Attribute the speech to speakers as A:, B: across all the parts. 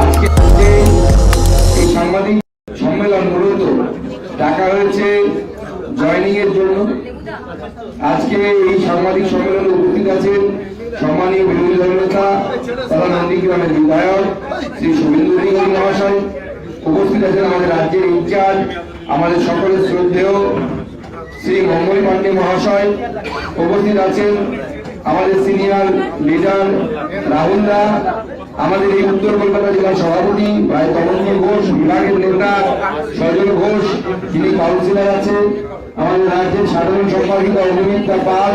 A: আজকে এই সাংবাদিক সম্মেলন মূলত ডাকা হয়েছে জয়নিং জন্য। আজকে এই সাংবাদিক সম্মেলনে উপস্থিত আছেন সম্মানীয় বিরোধী দলনেতা তথা নন্দীগ্রামের বিধায়ক শ্রী শুভেন্দু মহাশয়। উপস্থিত আছেন আমাদের রাজ্যের ইনচার্জ, আমাদের সকলের শ্রদ্ধেয় শ্রী মঙ্গল পান্ডে মহাশয়। উপস্থিত আছেন আমাদের সিনিয়র লিডার রাহুল দা, আমাদের এই উত্তর কলকাতা জেলার সভাপতি ভাই তমন্দ ঘোষ, বিভাগের নেতা সজল ঘোষ, যিনি কাউন্সিলর আছে, আমাদের রাজ্যের সাধারণ সম্পাদিকা অভিনেতা পাল,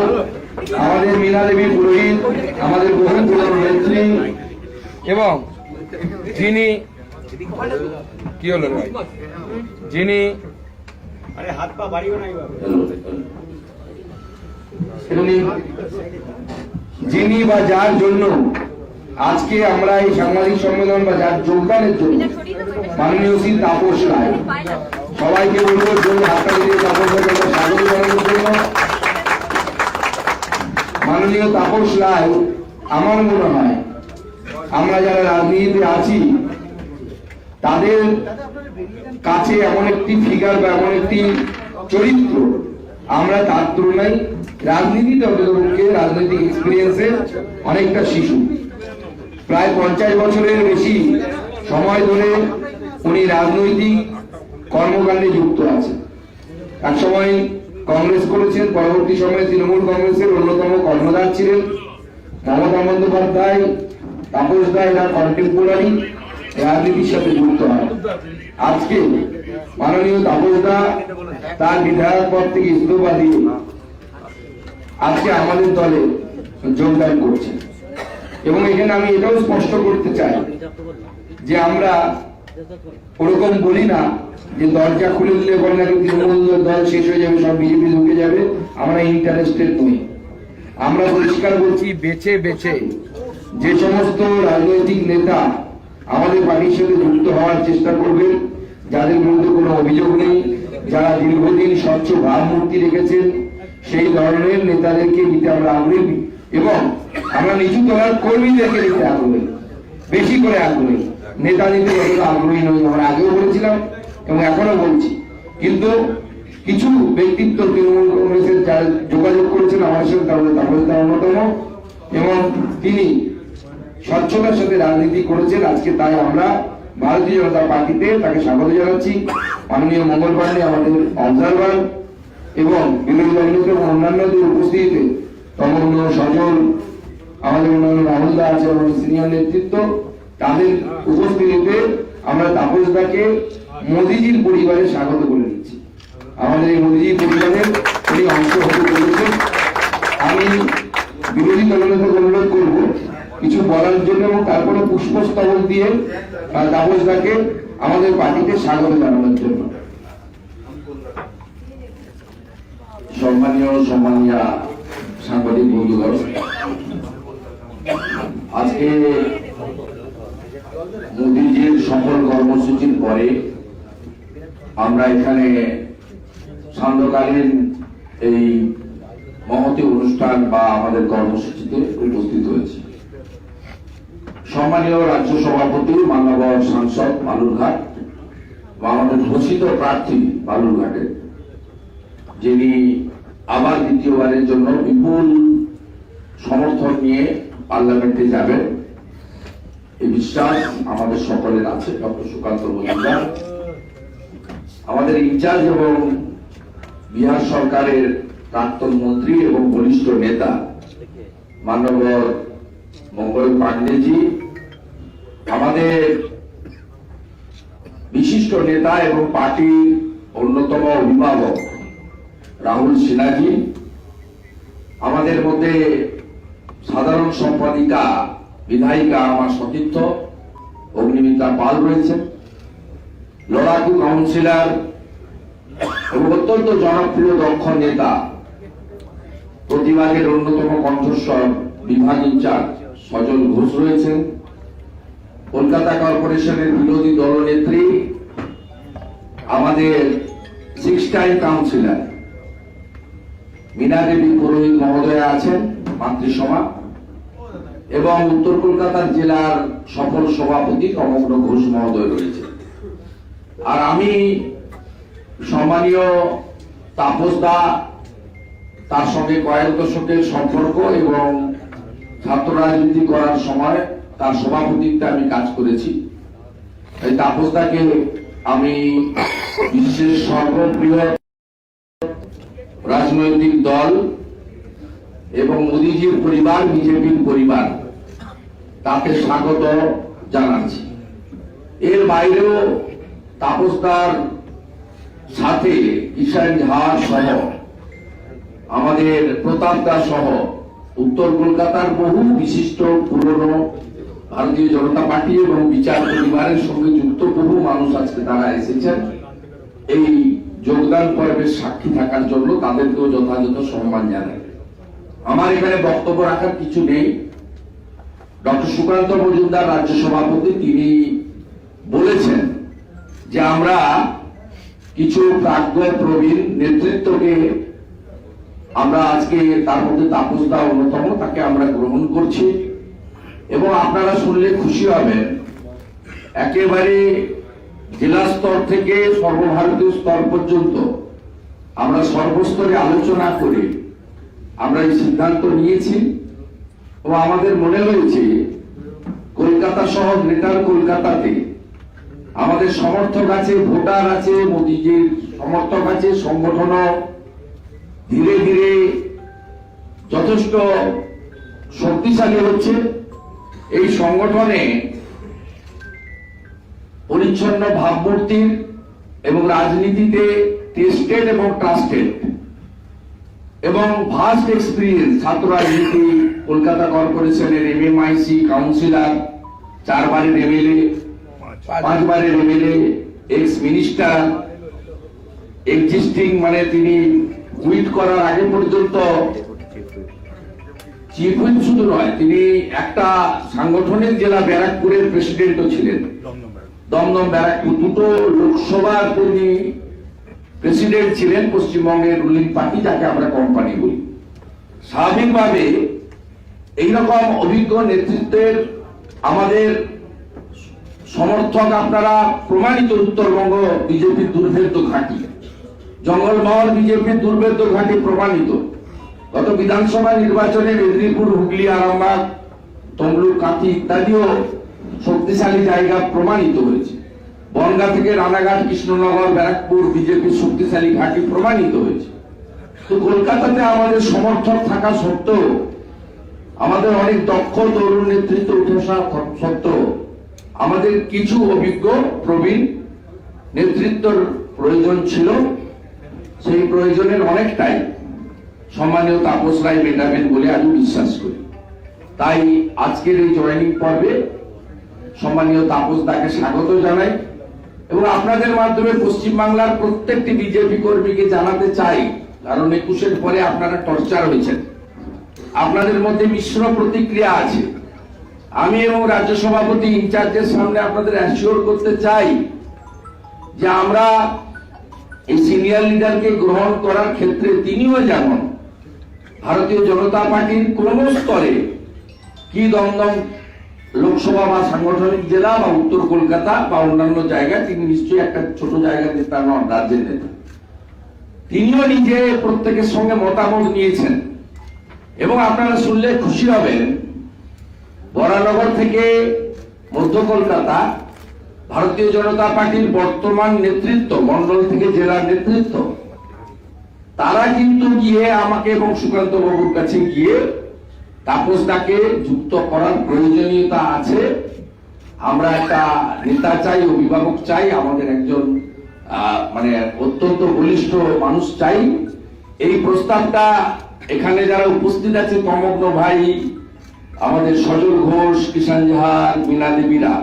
A: আমাদের মীনা দেবী পুরোহিত, আমাদের বহু পুরনো নেত্রী এবং যিনি, কি হলো যিনি
B: আরে হাত পা বাড়িও নাই
A: যিনি বা যার জন্য আজকে আমরা এই সাংবাদিক সম্মেলন বা যার যোগদানের জন্য মাননীয় শ্রী তাপস রায় সবাইকে বলব জন্য হাততালি দিয়ে তাপস স্বাগত জানানোর জন্য। মাননীয় তাপস রায় আমার মনে হয়, আমরা যারা রাজনীতিতে আছি, তাদের কাছে এমন একটি ফিগার বা এমন একটি চরিত্র আমরা তার তুলনায় রাজনীতিতে অন্ততপক্ষে রাজনৈতিক এক্সপিরিয়েন্সে অনেকটা শিশু। প্রায় পঞ্চাশ বছরের বেশি সময় ধরে উনি রাজনৈতিক কর্মকাণ্ডে যুক্ত আছে এক সময় কংগ্রেস করেছেন, পরবর্তী সময়ে তৃণমূল কংগ্রেসের অন্যতম কর্ণধার ছিলেন মমতা বন্দ্যোপাধ্যায়, তাপস রায় এরা কন্টেম্পোরারি রাজনীতির সাথে যুক্ত হয় আজকে মাননীয় তাপস দা তার বিধায়ক পদ থেকে ইস্তফা দিয়ে আজকে আমাদের দলে যোগদান করছে এবং এখানে আমি এটাও স্পষ্ট করতে চাই যে আমরা ওরকম বলি না যে দরজা খুলে দিলে বলে নাকি তৃণমূল দল শেষ হয়ে যাবে, সব বিজেপি ঢুকে যাবে, আমরা ইন্টারেস্টেড নই। আমরা পরিষ্কার বলছি, বেছে বেছে যে সমস্ত রাজনৈতিক নেতা আমাদের পার্টির সাথে যুক্ত হওয়ার চেষ্টা করবেন যাদের বিরুদ্ধে কোনো অভিযোগ নেই, যারা দীর্ঘদিন স্বচ্ছ ভাবমূর্তি রেখেছেন, সেই ধরনের নেতাদেরকে নিতে আমরা আগ্রহী। এবং আমরা নিচু তলার কর্মীদেরকে নিতে আগ্রহী। বেশি করে আগ্রহী। নেতা নিতে যতটা আগ্রহী নই, আমরা আগেও বলেছিলাম এবং এখনও বলছি। কিন্তু কিছু ব্যক্তিত্ব তৃণমূল কংগ্রেসের যারা যোগাযোগ করেছেন আমার তাহলে তাহলে তার অন্যতম। এবং তিনি স্বচ্ছতার সাথে রাজনীতি করেছেন, আজকে তাই আমরা ভারতীয় জনতা পার্টিতে তাকে স্বাগত জানাচ্ছি। মাননীয় মঙ্গল পান্ডে আমাদের অবজারভার এবং বিরোধী দলনেতা এবং অন্যান্যদের উপস্থিতিতে তমন্য সজল, আমাদের অন্যান্য রাহুল দা আছে, আমাদের সিনিয়র নেতৃত্ব, তাদের উপস্থিতিতে আমরা তাপস দাকে মোদিজির পরিবারে স্বাগত করে নিচ্ছি আমাদের এই মোদিজির পরিবারের উনি অংশ হতে চলেছেন আমি বিরোধী দলনেতাকে অনুরোধ করব কিছু বলার জন্য এবং তারপরে পুষ্পস্তবক দিয়ে আহ, তাপস দাকে আমাদের পার্টিতে স্বাগত জানানোর জন্য।
C: সম্মানীয় সম্মানীয় সাংবাদিক বন্ধুগণ আজকে মোদীজির সফল কর্মসূচির পরে আমরা এখানে সান্ধ্যকালীন এই মহতি অনুষ্ঠান বা আমাদের কর্মসূচিতে উপস্থিত হয়েছি। সম্মানীয় রাজ্য সভাপতি, মান্যবর সাংসদ বালুরঘাট বা আমাদের ঘোষিত প্রার্থী বালুরঘাটের যিনি আবার দ্বিতীয়বারের জন্য বিপুল সমর্থন নিয়ে পার্লামেন্টে যাবেন। এই বিশ্বাস আমাদের সকলের আছে, ডক্টর সুকান্ত মজুমদার। আমাদের ইনচার্জ এবং বিহার সরকারের প্রাক্তন মন্ত্রী এবং বরিষ্ঠ নেতা মানবর মঙ্গল পান্ডেজি আমাদের বিশিষ্ট নেতা এবং পার্টির অন্যতম অভিভাবক রাহুল সিনহাজি, আমাদের মধ্যে সাধারণ সম্পাদিকা, বিধায়িকা আমার সতীর্থ, অগ্নিমিতা পাল রয়েছেন লড়াকু কাউন্সিলর এবং অত্যন্ত জনপ্রিয় দক্ষ নেতা প্রতিবাদের অন্যতম কণ্ঠস্বর বিভাগ ইনচার্জ সজল ঘোষ রয়েছেন। কলকাতা কর্পোরেশনের বিরোধী দলনেত্রী, আমাদের six time councillor Meena Devi Purohit মহোদয়া আছেন মাতৃসভা এবং উত্তর কলকাতার জেলার সফল সভাপতি সমগ্র ঘোষ মহোদয় রয়েছে। আর আমি সম্মানীয় তাপস দা, তার সঙ্গে কয়েক দশকের সম্পর্ক এবং ছাত্র রাজনীতি করার সময় তার সভাপতিত্বে আমি কাজ করেছি। এই তাপসদাকে আমি বিশ্বের সর্বপ্রিয় রাজনৈতিক দল এবং মোদীজির পরিবার, বিজেপির পরিবার, তাকে স্বাগত জানাচ্ছি। এর বাইরেও তাপসদার সাথে কিষান ঝা সহ আমাদের প্রতাপ দাস সহ উত্তর কলকাতার বহু বিশিষ্ট পুরনো ভারতীয় জনতা পার্টি এবং বিচার পরিবারের সঙ্গে যুক্ত বহু মানুষ আজকে তারা এসেছেন। এই যোগদান পর্বের সাক্ষী থাকার জন্য তাদেরকেও যথাযথ সম্মান জানাই। আমার এখানে বক্তব্য রাখার কিছু নেই। ডক্টর সুকান্ত মজুমদার রাজ্য সভাপতি, তিনি বলেছেন যে আমরা কিছু প্রাজ্ঞ প্রবীণ নেতৃত্বকে আমরা আজকে তার মধ্যে তাপসদা অন্যতম, তাকে আমরা গ্রহণ করছি। এবং আপনারা শুনলে খুশি হবেন। একেবারে জেলা স্তর থেকে সর্বভারতীয় স্তর পর্যন্ত আমরা সর্বস্তরে আলোচনা করে আমরা এই সিদ্ধান্ত নিয়েছি এবং আমাদের মনে হয়েছে কলকাতা সহ গ্রেটার কলকাতাতে আমাদের সমর্থক আছে, ভোটার আছে, মোদীজির সমর্থক আছে সংগঠন ধীরে ধীরে যথেষ্ট শক্তিশালী হচ্ছে। এই সংগঠনে পরিচ্ছন্ন ভাবমূর্তির এবং রাজনীতিতে টেস্টেড এবং ট্রাস্টেড এবং ভাস্ট এক্সপিরিয়েন্স ছাত্র রাজনীতি কলকাতা কর্পোরেশনের এমএমআইসি কাউন্সিলর চারবারের এমএলএ পাঁচবারের এমএলএ এক্স মিনিস্টার এক্সিস্টিং মানে তিনি কুইট করার আগে পর্যন্ত চিফ হুইপ শুধু নয়, তিনি একটা সাংগঠনিক জেলা ব্যারাকপুরের প্রেসিডেন্টও ছিলেন। দমদম ব্যারাকপুর দুটো লোকসভার তিনি প্রেসিডেন্ট ছিলেন, পশ্চিমবঙ্গের রুলিং পার্টি, যাকে আমরা কোম্পানি বলি। স্বাভাবিকভাবে এইরকম অভিজ্ঞ নেতৃত্বের আমাদের সমর্থক আপনারা প্রমাণিত উত্তরবঙ্গ বিজেপির দুর্ভেদ্য ঘাঁটি। জঙ্গলমহল বিজেপির দুর্ভেদ্য ঘাঁটি প্রমাণিত। গত বিধানসভা নির্বাচনে মেদিনীপুর, হুগলি, আরামবাগ, তমলুক, কাঁথি ইত্যাদিও শক্তিশালী জায়গা প্রমাণিত হয়েছে। বনগা থেকে রানাঘাট, কৃষ্ণনগর, ব্যারাকপুর, বিজেপির শক্তিশালী ঘাঁটি প্রমাণিত হয়েছে। তো কলকাতাতে আমাদের সমর্থক থাকা সত্ত্বেও, আমাদের অনেক দক্ষ তরুণ নেতৃত্ব উঠে আসা সত্ত্বেও, আমাদের কিছু অভিজ্ঞ প্রবীণ নেতৃত্বর প্রয়োজন ছিল। সেই প্রয়োজনের অনেকটাই সম্মানীয় তাপস রায় মেটাবেন বলে আমি বিশ্বাস করি। তাই আজকের এই জয়নিং পর্বে সম্মানীয় তাপস দাকে স্বাগত জানাই এবং আপনাদের মাধ্যমে পশ্চিমবাংলার প্রত্যেকটি বিজেপি কর্মীকে জানাতে চাই, কারণ একুশের পরে আপনারা টর্চার হয়েছেন। আপনাদের মধ্যে মিশ্র প্রতিক্রিয়া আছে। আমি এবং রাজ্য সভাপতি ইনচার্জের সামনে আপনাদের অ্যাসিওর করতে চাই যে আমরা এই সিনিয়র লিডারকে গ্রহণ করার ক্ষেত্রে তিনিও যেমন ভারতীয় জনতা পার্টির কোন স্তরে কি দমদম লোকসভা বা সাংগঠনিক জেলা বা উত্তর কলকাতা বা অন্যান্য জায়গায় তিনি নিশ্চয়ই একটা ছোট জায়গা নেতা নন, রাজ্যের নেতা। তিনিও নিজে প্রত্যেকের সঙ্গে মতামত নিয়েছেন। এবং আপনারা শুনলে খুশি হবেন, বরানগর থেকে মধ্য কলকাতা ভারতীয় জনতা পার্টির বর্তমান নেতৃত্ব মন্ডল থেকে জেলার নেতৃত্ব তারা কিন্তু গিয়ে আমাকে এবং সুকান্ত বাবুর কাছে গিয়ে তাপসদাকে যুক্ত করার প্রয়োজনীয়তা আছে। আমরা একটা নেতা চাই, অভিভাবক চাই, আমাদের একজন মানে অত্যন্ত বলিষ্ঠ মানুষ চাই। এই প্রস্তাবটা এখানে যারা উপস্থিত আছে, তমগ্ন ভাই, আমাদের সজল ঘোষ কিষান জাহান মীনা দেবীরা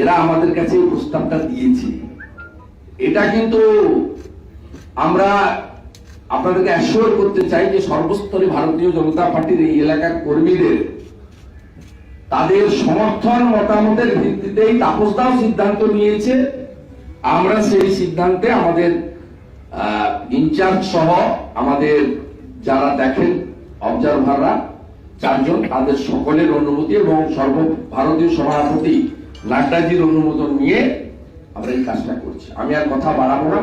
C: এরা আমাদের কাছে প্রস্তাবটা দিয়েছে। এটা কিন্তু আমরা আপনাদেরকে অ্যাসিওর করতে চাই যে সর্বস্তরে ভারতীয় জনতা পার্টির এই এলাকার কর্মীদের, তাদের সমর্থন মতামতের ভিত্তিতেই তাপসদাও সিদ্ধান্ত নিয়েছে। আমরা সেই সিদ্ধান্তে আমাদের ইনচার্জ সহ আমাদের যারা দেখেন অবজারভাররা চারজন, তাদের সকলের অনুমতি এবং সর্বভারতীয় সভাপতি নাড্ডাজির অনুমোদন নিয়ে আমরা এই কাজটা করছি। আমি আর কথা বাড়াবো না।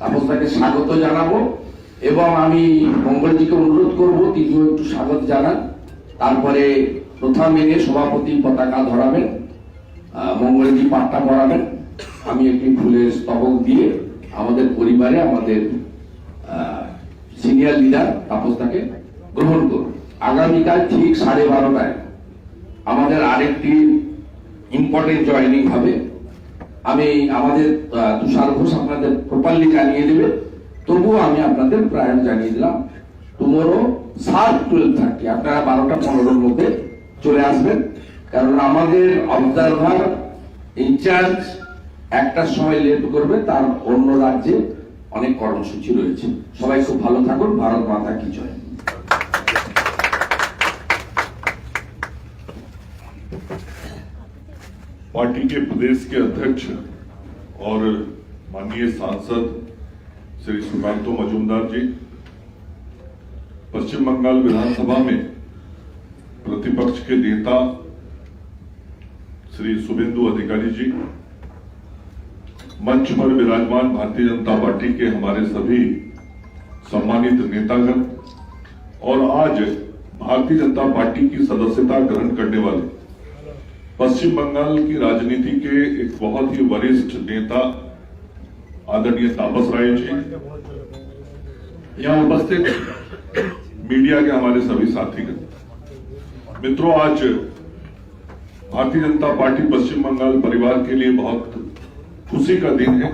C: তাপসদাকে স্বাগত জানাব। এবং আমি মঙ্গলজিকে অনুরোধ করব, তিনিও একটু স্বাগত জানান। তারপরে প্রথা মেনে সভাপতি পতাকা ধরাবেন মঙ্গলজি পাট্টা পরাবেন আমি একটি ফুলের স্তবক দিয়ে আমাদের পরিবারে আমাদের সিনিয়র লিডার তাপসদাকে গ্রহণ করব। আগামীকাল ঠিক সাড়ে বারোটায় আমাদের আরেকটি ইম্পর্টেন্ট জয়েনিং হবে। আমি আমাদের তুষার ঘোষ আপনাদের প্রপারলি জানিয়ে দেবে। তবুও আমি আপনাদের প্রায় জানিয়ে দিলাম টুমোরো সাত টুয়েলভ থার্টি আপনারা বারোটা পনেরোর মধ্যে চলে আসবেন কারণ আমাদের অবজারভার ইনচার্জ একটার সময় লেট করবে তার অন্য রাজ্যে অনেক কর্মসূচি রয়েছে সবাই খুব ভালো থাকুন ভারত মাতা কি জয়
D: पार्टी के प्रदेश के अध्यक्ष और माननीय सांसद श्री सुकांतो मजूमदार जी, पश्चिम बंगाल विधानसभा में प्रतिपक्ष के नेता श्री शुभेंदु अधिकारी जी, मंच पर विराजमान भारतीय जनता पार्टी के हमारे सभी सम्मानित नेतागण और आज भारतीय जनता पार्टी की सदस्यता ग्रहण करने वाले पश्चिम बंगाल की राजनीति के एक बहुत ही वरिष्ठ नेता आदरणीय तापस राय जी, यहाँ उपस्थित मीडिया के हमारे सभी साथीगण। मित्रों, आज भारतीय जनता पार्टी पश्चिम बंगाल परिवार के लिए बहुत खुशी का दिन है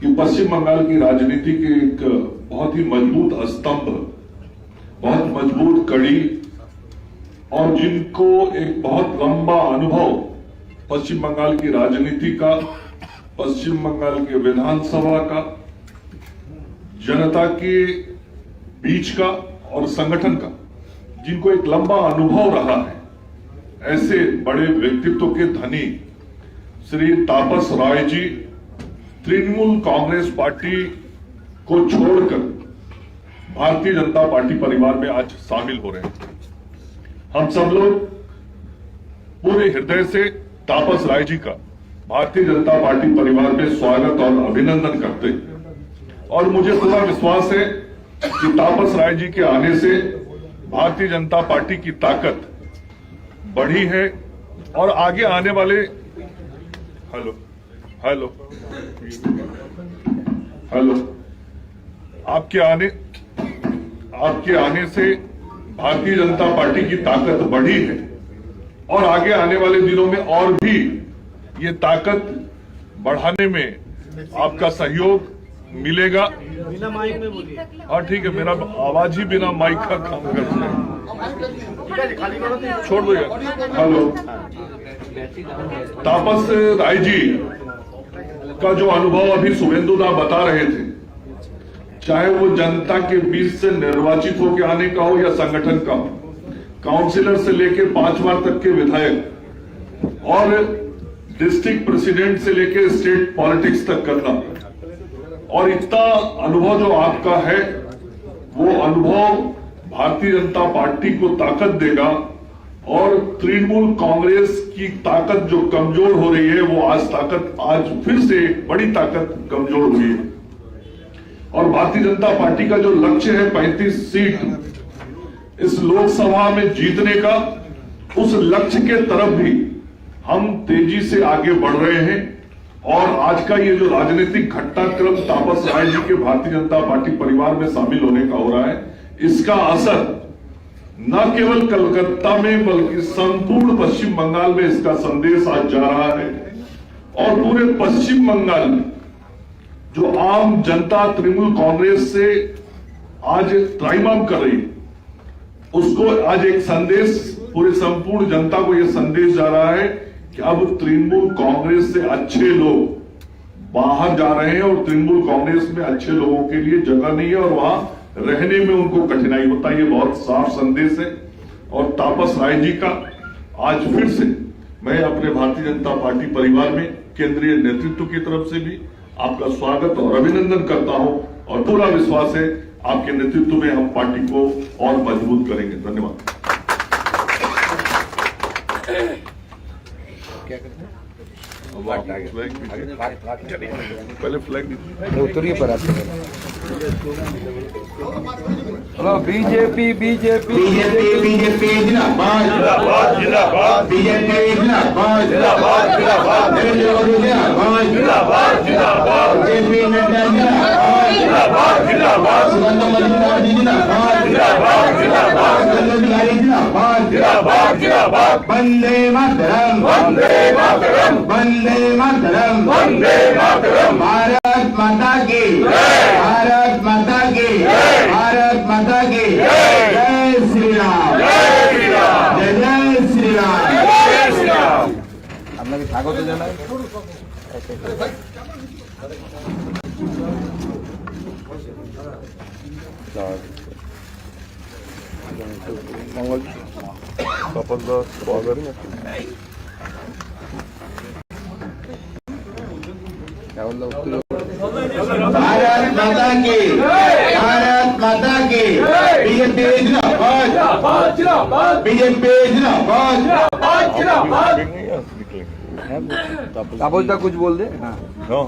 D: कि पश्चिम बंगाल की राजनीति के एक बहुत ही मज़बूत स्तंभ, बहुत मज़बूत कड़ी और जिनको एक बहुत लंबा अनुभव पश्चिम बंगाल की राजनीति का पश्चिम बंगाल के विधानसभा का, जनता के बीच का और संगठन का, जिनको एक लंबा अनुभव रहा है, ऐसे बड़े व्यक्तित्व के धनी श्री तापस राय जी, तृणमूल कांग्रेस पार्टी को छोड़कर भारतीय जनता पार्टी परिवार में आज शामिल हो रहे हैं। हम सब लोग पूरे हृदय से तापस राय जी का भारतीय जनता पार्टी परिवार में स्वागत और अभिनंदन करते हैं। और मुझे पूरा विश्वास है कि तापस राय जी के आने से भारतीय जनता पार्टी की ताकत बढ़ी है और आगे आने वाले हेलो हेलो हेलो। आपके आने आपके आने से भारतीय जनता पार्टी की ताकत बढ़ी है और आगे आने वाले दिनों में और भी ये ताकत बढ़ाने में आपका सहयोग मिलेगा।
B: बिना माइक में बोलिए।
D: हाँ ठीक है मेरा आवाज़ ही बिना माइक का काम करता है। छोड़ दो यार। हेलो। तापस राय जी का जो अनुभव अभी शुभेंदुदा बता रहे थे चाहे वो जनता के बीच से निर्वाचित होकर आने का हो या संगठन का हो काउंसिलर से लेकर पाँच बार तक के विधायक और डिस्ट्रिक्ट प्रेसिडेंट से लेकर स्टेट पॉलिटिक्स तक करना और इतना अनुभव जो आपका है, वो अनुभव भारतीय जनता पार्टी को ताकत देगा और तृणमूल कांग्रेस की ताकत जो कमज़ोर हो रही है, वो आज ताकत, आज फिर से बड़ी ताकत कमज़ोर हुई है। और भारतीय जनता पार्टी का जो लक्ष्य है 35 सीट इस लोकसभा में जीतने का, उस लक्ष्य के तरफ़ भी हम तेज़ी से आगे बढ़ रहे हैं और आज का ये जो राजनीतिक घटनाक्रम तापस राय जी के भारतीय जनता पार्टी परिवार में शामिल होने का हो रहा है, इसका असर न केवल कलकत्ता में, बल्कि संपूर्ण पश्चिम बंगाल में इसका संदेश आज जा रहा है। और पूरे पश्चिम बंगाल में जो आम जनता तृणमूल कांग्रेस से आज त्राइमाम कर रही उसको आज एक संदेश, पूरे संपूर्ण जनता को यह संदेश जा रहा है कि अब तृणमूल कांग्रेस से अच्छे लोग बाहर जा रहे हैं और तृणमूल कांग्रेस में अच्छे लोगों के लिए जगह नहीं है और वहाँ रहने में उनको कठिनाई होता है ये बहुत साफ़ संदेश है। और तापस राय जी का आज फिर से मैं अपने भारतीय जनता पार्टी परिवार में केंद्रीय नेतृत्व की तरफ़ से भी आपका स्वागत और अभिनंदन करता हूँ और पूरा विश्वास है आपके नेतृत्व में हम पार्टी को और मज़बूत करेंगे। धन्यवाद। पहले फ्लैग
E: उत्तरीय पर आते हैं। बीजेपी बीजेपी
A: बीजेपी बीजेपी जिंदाबाद
D: जिंदाबाद जिंदाबाद।
A: बीजेपी जिंदाबाद
D: जिंदाबाद जिंदाबाद।
A: नरेंद्र मोदी जिंदाबाद।
D: जिंदाबाद जिंदाबाद।
A: जेपी नड्डा जिंदाबाद।
D: जिंदाबाद जिंदाबाद।
A: मजूमदार जी जिंदाबाद।
D: जिंदाबाद जिंदाबाद।
A: जिंदाबाद
D: जिंदाबाद
A: वंदे मातरम
D: वंदे मातरम
A: वंदे मातरम
D: वंदे मातरम
A: भारत माता की भारत माता की भारत माता की जय श्री राम
D: जय श्री राम
A: जय जय श्री राम
D: जय श्री राम
E: আপনাকে স্বাগত জানাই মঙ্গল রাহুল দা উত্তরীয়
A: भारत माता की भारत माता की बीजेपी जिंदाबाद
D: जिंदाबाद
A: बीजेपी जिंदाबाद
D: जिंदाबाद
E: তাপস দা কুছ বল দে হ্যাঁ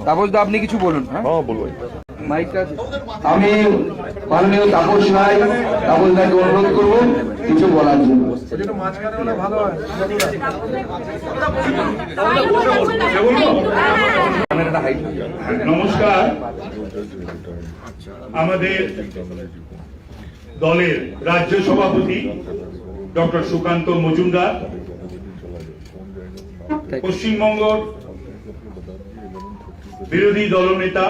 E: তাপস দা আপনি কিছু বলুন হ্যাঁ
D: हाँ बोलो
E: মাইকটা আছে
A: আমি মাননীয় তাপস রায় তাপস দাকে অনুরোধ করব কিছু বলার জন্য।
F: নমস্কার। আমাদের দলের রাজ্য সভাপতি ডক্টর সুকান্ত মজুমদার পশ্চিমবঙ্গ বিরোধী দলনেতা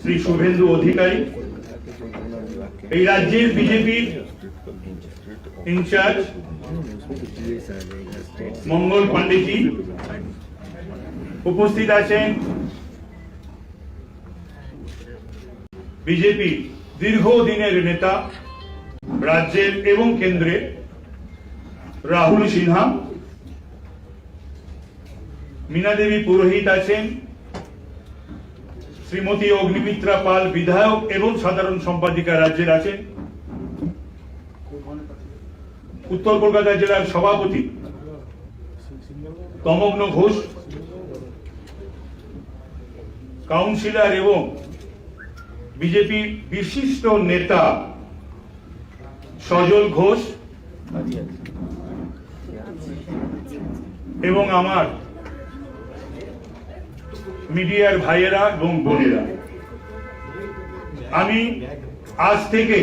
F: শ্রী শুভেন্দু অধিকারী এই রাজ্যের বিজেপির ইনচার্জ মঙ্গল পান্ডেজি উপস্থিত আছেন। বিজেপি দীর্ঘদিনের নেতা রাজ্যের এবং কেন্দ্রে রাহুল সিনহা। মীনা দেবী পুরোহিত আছেন। শ্রীমতী অগ্নিমিত্রা পাল বিধায়ক এবং সাধারণ সম্পাদিকা রাজ্যের আছেন। উত্তর কলকাতা জেলার সভাপতি তমগ্ন ঘোষ, কাউন্সিলর এবং বিজেপি বিশিষ্ট নেতা সজল ঘোষ এবং আমার মিডিয়ার ভাইয়েরা এবং বোনেরা। আমি আজ থেকে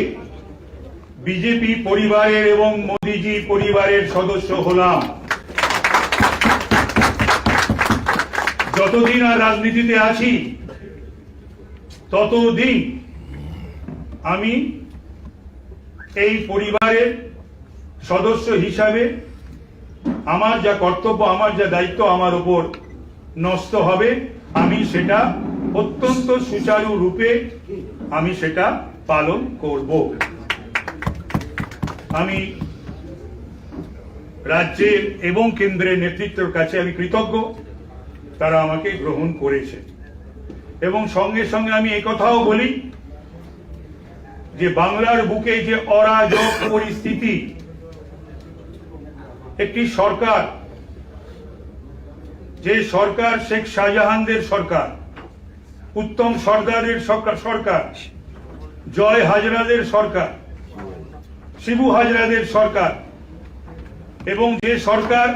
F: বিজেপি পরিবারের এবং মোদিজি পরিবারের সদস্য হলাম। যতদিন আর রাজনীতিতে আছি, ততদিন আমি এই পরিবারের সদস্য হিসাবে আমার যা কর্তব্য, আমার যা দায়িত্ব, আমার উপর নষ্ট হবে। আমি সেটা অত্যন্ত সুচারু রূপে আমি সেটা পালন করব। আমি রাজ্যের এবং কেন্দ্রের নেতৃত্বের কাছে আমি কৃতজ্ঞ, তারা আমাকে গ্রহণ করেছে। এবং সঙ্গে সঙ্গে আমি কথাও বলি যে বাংলার বুকে যে অরাজক পরিস্থিতি, একটি সরকার যে সরকার শেখ শাহজাহানদের সরকার, উত্তম সরকারের সরকার সরকার, জয় হাজরাদের সরকার, শিবু হাজরাদের সরকার, এবং যে সরকার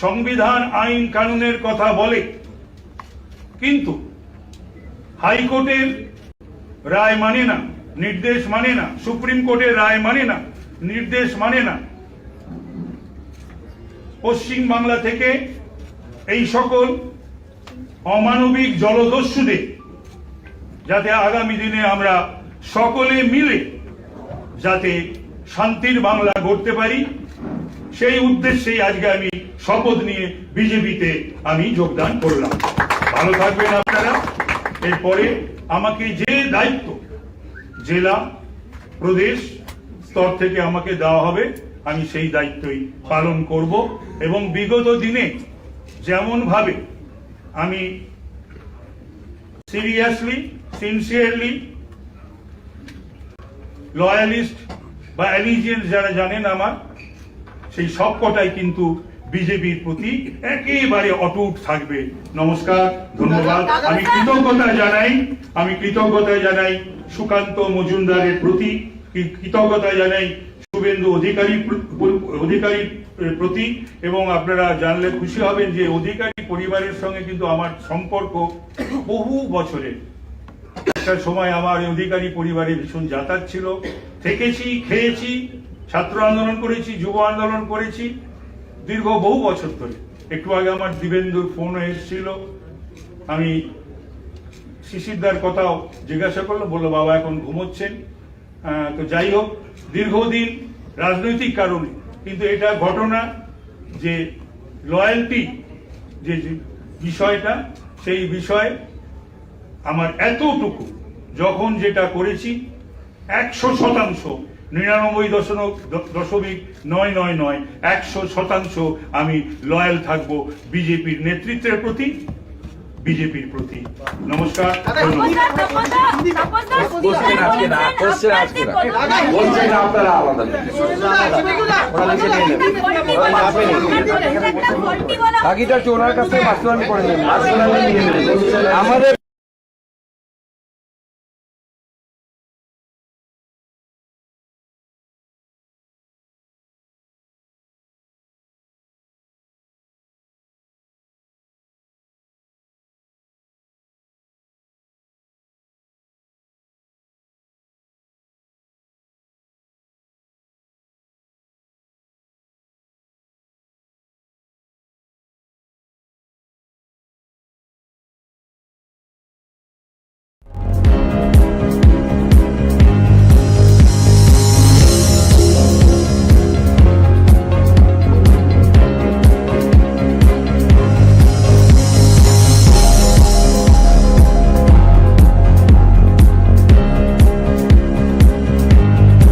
F: সংবিধান, আইন, কানুনের কথা বলে, কিন্তু হাইকোর্টের রায় মানে না, নির্দেশ মানে না, সুপ্রিম কোর্টের রায় মানে না, নির্দেশ মানে না পশ্চিম বাংলা থেকে এই সকল অমানবিক জলদস্যুদের, যাতে আগামী দিনে আমরা সকলে মিলে যাতে শান্তির বাংলা গড়তে পারি, সেই উদ্দেশ্যেই আজকে আমি শপথ নিয়ে বিজেপিতে আমি যোগদান করলাম। ভালো থাকবেন আপনারা। এরপরে আমাকে যে দায়িত্ব জেলা, প্রদেশ স্তর থেকে আমাকে দেওয়া হবে আমি সেই দায়িত্বই পালন করব এবং বিগত দিনে যেমন ভাবে আমি সিরিয়াসলি সিনসিয়ারলি লয়ালিস্ট বা অ্যালিজিয়েন্স যারা জানেন আমার সেই সবকটাই কিন্তু বিজেপির প্রতি একেবারে অটুট থাকবে। নমস্কার ধন্যবাদ। আমি কৃতজ্ঞতা জানাই আমি কৃতজ্ঞতা জানাই সুকান্ত মজুমদারের প্রতি কৃতজ্ঞতা জানাই শুভেন্দু অধিকারী অধিকারীর প্রতি এবং আপনারা জানলে খুশি হবেন যে অধিকারী পরিবারের সঙ্গে কিন্তু আমার সম্পর্ক বহু বছরের একটা সময় আমার অধিকারী পরিবারে ভীষণ যাতায়াত ছিল। থেকেছি, খেয়েছি, ছাত্র আন্দোলন করেছি, যুব আন্দোলন করেছি দীর্ঘ বহু বছর ধরে। একটু আগে আমার দিবেন্দুর ফোন এসেছিল। আমি শিশিরদার কথাও জিজ্ঞাসা করল বলল, বাবা এখন ঘুমোচ্ছেন। তো যাই হোক, দীর্ঘদিন রাজনৈতিক কারণে। কিন্তু এটা ঘটনা যে লয়্যালটি যে বিষয়টা, সেই বিষয়ে আমার এতটুকু। যখন যেটা করেছি, একশো শতাংশ, নিরানব্বই দশমিক দশমিক নয় নয় নয়, একশো শতাংশ আমি লয়াল থাকব বিজেপির নেতৃত্বের প্রতি। বিজেপির প্রতি। নমস্কার
E: বাকিটা কাছ। আমাদের